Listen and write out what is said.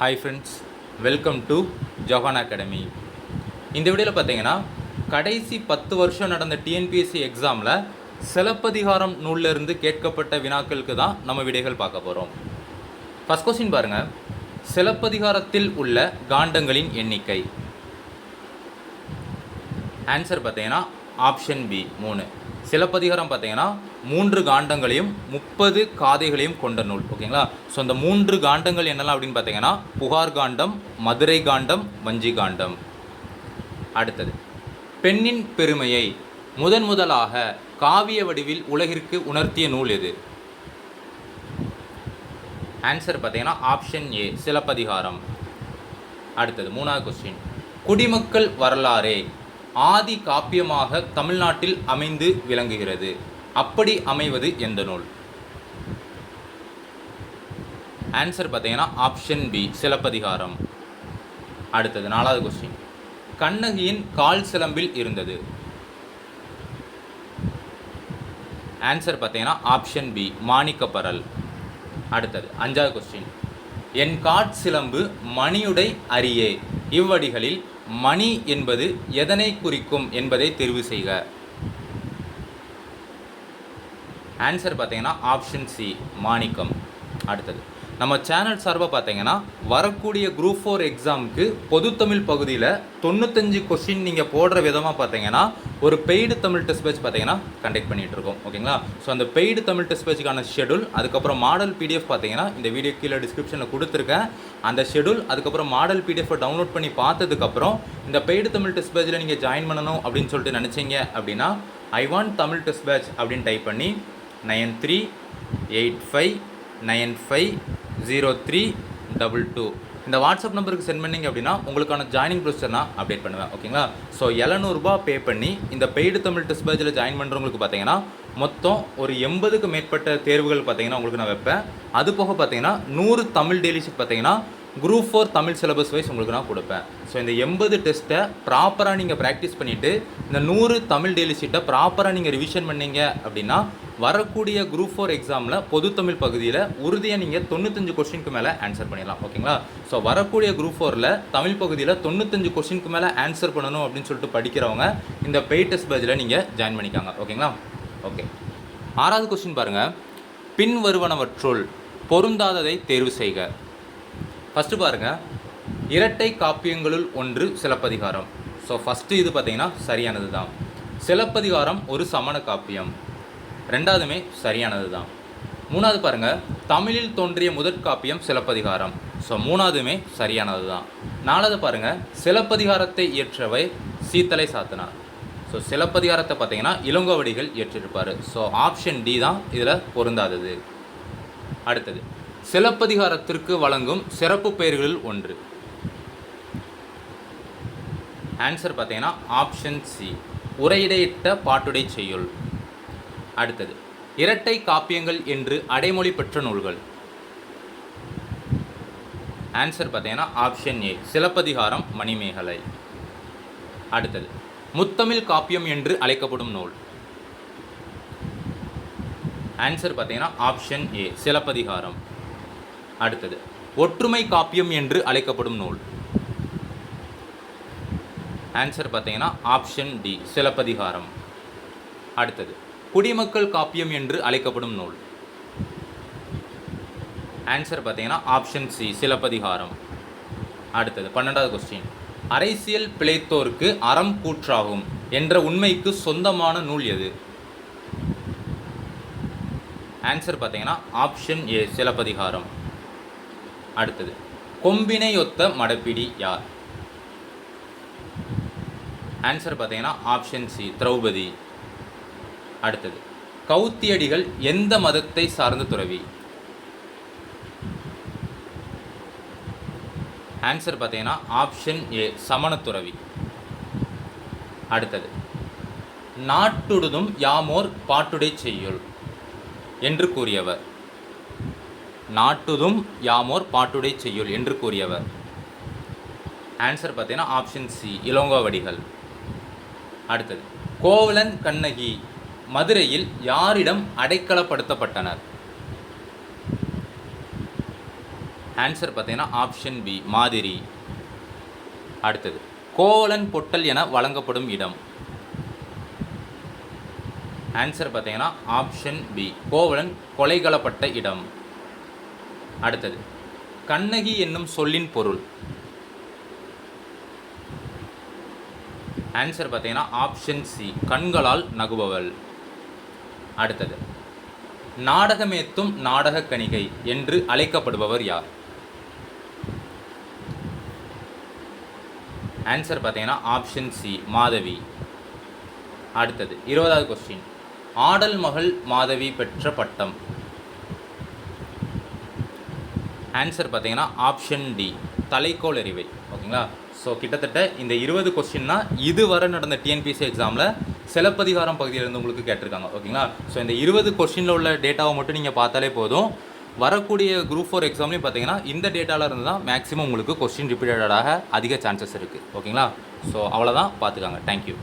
Hi friends welcome to Johan academy இந்த வீடியோவில் பார்த்தீங்கன்னா கடைசி பத்து வருஷம் நடந்த டிஎன்பிஎஸ்சி எக்ஸாமில் சிலப்பதிகாரம் நூல்லிருந்து கேட்கப்பட்ட வினாக்களுக்கு தான் நம்ம விடைகள் பார்க்க போகிறோம் ஃபஸ்ட் கொஸ்டின் பாருங்கள் சிலப்பதிகாரத்தில் உள்ள காண்டங்களின் எண்ணிக்கை. ஆன்சர் பார்த்தீங்கன்னா ஆப்ஷன் பி மூணு. சிலப்பதிகாரம் பார்த்தீங்கன்னா மூன்று காண்டங்களையும் முப்பது காதைகளையும் கொண்ட நூல் ஓகேங்களா? ஸோ அந்த மூன்று காண்டங்கள் என்னெல்லாம் அப்படின்னு பார்த்தீங்கன்னா புகார் காண்டம் மதுரை காண்டம் வஞ்சி காண்டம். அடுத்தது பெண்ணின் பெருமையை முதன் முதலாக காவிய வடிவில் உலகிற்கு உணர்த்திய நூல் எது? ஆன்சர் பார்த்தீங்கன்னா ஆப்ஷன் ஏ சிலப்பதிகாரம். அடுத்தது மூணாவது கொஸ்டின் குடிமக்கள் வரலாறே ஆதி காப்பியமாக தமிழ்நாட்டில் அமைந்து விளங்குகிறது. அப்படி அமைவது எந்த நூல்? ஆன்சர் பார்த்தீங்கன்னா ஆப்ஷன் பி சிலப்பதிகாரம். அடுத்தது நாலாவது கொஸ்டின் கண்ணகியின் கால் சிலம்பில் இருந்தது. ஆன்சர் பார்த்தீங்கன்னா ஆப்ஷன் பி மாணிக்கப்பரல். அடுத்தது அஞ்சாவது கொஸ்டின் என் காட்சிலம்பு மணியுடை அரியே. இவ்வடிகளில் மணி என்பது எதனை குறிக்கும் என்பதை தெரிவு செய்க. ஆன்சர் பார்த்தீங்கன்னா ஆப்ஷன் சி மாணிக்கம். அடுத்தது. நம்ம சேனல் சார்பாக பார்த்தீங்கன்னா வரக்கூடிய குரூப் ஃபோர் எக்ஸாமுக்கு பொதுத்தமிழ் பகுதியில் தொண்ணூத்தஞ்சு கொஸ்டின் நீங்கள் போடுற விதமாக பார்த்தீங்கன்னா ஒரு பெய்டு தமிழ் டெஸ்ட் பேட்ச் பார்த்தீங்கன்னா கண்டக்ட் பண்ணிகிட்டு இருக்கோம் ஓகேங்களா? ஸோ அந்த பெய்டு தமிழ் டெஸ்ட் பேட்சுக்கான ஷெடியூல் அதுக்கப்புறம் மாடல் பிடிஎஃப் பார்த்தீங்கன்னா இந்த வீடியோ கீழே டிஸ்கிரிப்ஷனில் கொடுத்துருக்கேன். அந்த ஷெடியூல் அதுக்கப்புறம் மாடல் பிடிஎஃபை டவுன்லோட் பண்ணி பார்த்ததுக்கப்புறம் இந்த பெய்டு தமிழ் டெஸ்ட் பேட்சில் நீங்கள் ஜாயின் பண்ணணும் அப்படின்னு சொல்லிட்டு நினச்சிங்க அப்படின்னா I want Tamil test batch அப்படின்னு டைப் பண்ணி nine three eight five nine five zero three double two. இந்த வாட்ஸ்அப் நம்பருக்கு சென்ட் பண்ணீங்க அப்படின்னா உங்களுக்கான ஜாயினிங் ப்ரொசீஜர் நான் அப்டேட் பண்ணுவேன் ஓகேங்களா? ஸோ எழுநூறுபா பே பண்ணி இந்த பெய்டு தமிழ் டெஸ்ட் பேஜில் ஜாயின் பண்ணுறவங்களுக்கு பார்த்தீங்கன்னா மொத்தம் ஒரு எண்பதுக்கு மேற்பட்ட தேர்வுகள் பார்த்தீங்கன்னா உங்களுக்கு நான் வைப்பேன். அது போக பார்த்தீங்கன்னா நூறு தமிழ் டெய்லிஷிப் பார்த்தீங்கன்னா group four Tamil syllabus wise உங்களுக்கு நான் கொடுப்பேன். ஸோ இந்த எண்பது டெஸ்ட்டை ப்ராப்பராக நீங்கள் ப்ராக்டிஸ் பண்ணிவிட்டு இந்த நூறு தமிழ் டெய்லி ஷீட்டை ப்ராப்பராக நீங்கள் ரிவிஷன் பண்ணீங்க அப்படின்னா வரக்கூடிய குரூப் ஃபோர் எக்ஸாமில் பொது தமிழ் பகுதியில் உறுதியாக நீங்கள் தொண்ணூத்தஞ்சு கொஸ்டினுக்கு மேலே ஆன்சர் பண்ணிடலாம். ஓகேங்களா ஸோ வரக்கூடிய குரூப் ஃபோரில் தமிழ் பகுதியில் தொண்ணூத்தஞ்சு கொஸ்டினுக்கு மேலே ஆன்சர் பண்ணணும் அப்படின்னு சொல்லிட்டு படிக்கிறவங்க இந்த பெய் டெஸ்ட் பேஜில் நீங்கள் ஜாயின் பண்ணிக்காங்க. ஓகேங்களா ஓகே ஆறாவது கொஸ்டின் பாருங்கள் பின் வருவனவற்றுள் பொருந்தாததை தேர்வு செய்க. ஃபஸ்ட்டு பாருங்கள் இரட்டை காப்பியங்களுள் ஒன்று சிலப்பதிகாரம். ஸோ ஃபஸ்ட்டு இது பார்த்தீங்கன்னா சரியானது தான் சிலப்பதிகாரம் ஒரு சமண காப்பியம். ரெண்டாவதுமே சரியானது தான் மூணாவது பாருங்கள் தமிழில் தோன்றிய முதற் காப்பியம் சிலப்பதிகாரம். ஸோ மூணாவதுமே சரியானது தான் நாலாவது பாருங்கள் சிலப்பதிகாரத்தை இயற்றவை சீத்தலை சாத்தனார். ஸோ சிலப்பதிகாரத்தை பார்த்தீங்கன்னா இளங்கோவடிகள் இயற்றிருப்பார். ஸோ ஆப்ஷன் டி தான் இதில் பொருந்தாதது. அடுத்தது. சிலப்பதிகாரத்திற்கு வழங்கும் சிறப்பு பெயர்களில் ஒன்று. ஆன்சர் பார்த்தீங்கன்னா ஆப்ஷன் சி உரையிடையிட்ட பாட்டுடை செய்யுள். அடுத்தது இரட்டை காப்பியங்கள் என்று அடைமொழி பெற்ற நூல்கள். ஆன்சர் பார்த்தீங்கன்னா ஆப்ஷன் ஏ சிலப்பதிகாரம் மணிமேகலை. அடுத்தது முத்தமிழ் காப்பியம் என்று அழைக்கப்படும் நூல். ஆன்சர் பார்த்தீங்கன்னா ஆப்ஷன் ஏ சிலப்பதிகாரம். அடுத்தது. ஒற்றுமை காப்பியம் என்று அழைக்கப்படும் நூல். ஆன்சர் பார்த்தீங்கன்னா ஆப்ஷன் டி சிலப்பதிகாரம். அடுத்தது. குடிமக்கள் காப்பியம் என்று அழைக்கப்படும் நூல். ஆன்சர் பார்த்தீங்கன்னா ஆப்ஷன் சி சிலப்பதிகாரம். அடுத்தது பன்னெண்டாவது கொஸ்டின் அரசியல் பிழைத்தோருக்கு அறம் கூற்றாகும் என்ற உண்மைக்கு சொந்தமான நூல் எது? ஆன்சர் பார்த்தீங்கன்னா ஆப்ஷன் ஏ சிலப்பதிகாரம். அடுத்தது. கொம்பினையொத்த மடப்பிடி யார்? ஆன்சர் பார்த்தீங்கன்னா ஆப்ஷன் சி திரௌபதி. அடுத்தது. கௌத்தியடிகள் எந்த மதத்தை சார்ந்த துறவி? ஆன்சர் பார்த்தீங்கன்னா ஆப்ஷன் ஏ சமணத்துறவி துறவி. அடுத்தது. நாட்டுடுதும் யாமோர் பாட்டுடை செய்யுள் என்று கூறியவர். நாட்டுதும் யாமோர் பாட்டுடை செய்யுள் என்று கூறியவர். ஆன்சர் பார்த்தீங்கன்னா ஆப்ஷன் சி இளங்கோவடிகள். அடுத்தது கோவலன் கண்ணகி மதுரையில் யாரிடம் அடைக்கலப்படுத்தப்பட்டனர்? ஆன்சர் பார்த்தீங்கன்னா ஆப்ஷன் பி மாதிரி. அடுத்தது கோவலன் பொட்டல் என வழங்கப்படும் இடம். ஆன்சர் பார்த்தீங்கன்னா ஆப்ஷன் பி கோவலன் கொலைகளப்பட்ட இடம். அடுத்தது. கண்ணகி என்னும் சொல்லின் பொருள். ஆன்சர் பார்த்தீங்கன்னா ஆப்ஷன் சி கண்களால் நகுபவள். அடுத்தது. நாடகமேத்தும் நாடக கணிகை என்று அழைக்கப்படுபவர் யார்? ஆன்சர் பார்த்தீங்கன்னா ஆப்ஷன் சி மாதவி. அடுத்தது இருபதாவது கொஸ்டின் ஆடல் மகள் மாதவி பெற்ற பட்டம். ஆன்சர் பார்த்தீங்கன்னா ஆப்ஷன் டி தலைக்கோள் அறிவை ஓகேங்களா? ஸோ கிட்டத்தட்ட இந்த இருபது கொஸ்டின்னா இதுவரை நடந்த டிஎன்பிசி எக்ஸாமில் சிலப்பதிகாரம் பகுதியிலிருந்து உங்களுக்கு கேட்டிருக்காங்க. ஓகேங்களா? ஸோ இந்த இருபது கொஸ்டினில் உள்ள டேட்டாவை மட்டும் நீங்கள் பார்த்தாலே போதும். வரக்கூடிய குரூப் ஃபோர் எக்ஸாம்லையும் பார்த்தீங்கன்னா இந்த டேட்டாவில் இருந்து தான் மேக்ஸிமம் உங்களுக்கு கொஸ்டின் ரிப்பீட்டடாக அதிக சான்சஸ் இருக்குது ஓகேங்களா? ஸோ அவ்வளோதான் பார்த்துக்காங்க. தேங்க்யூ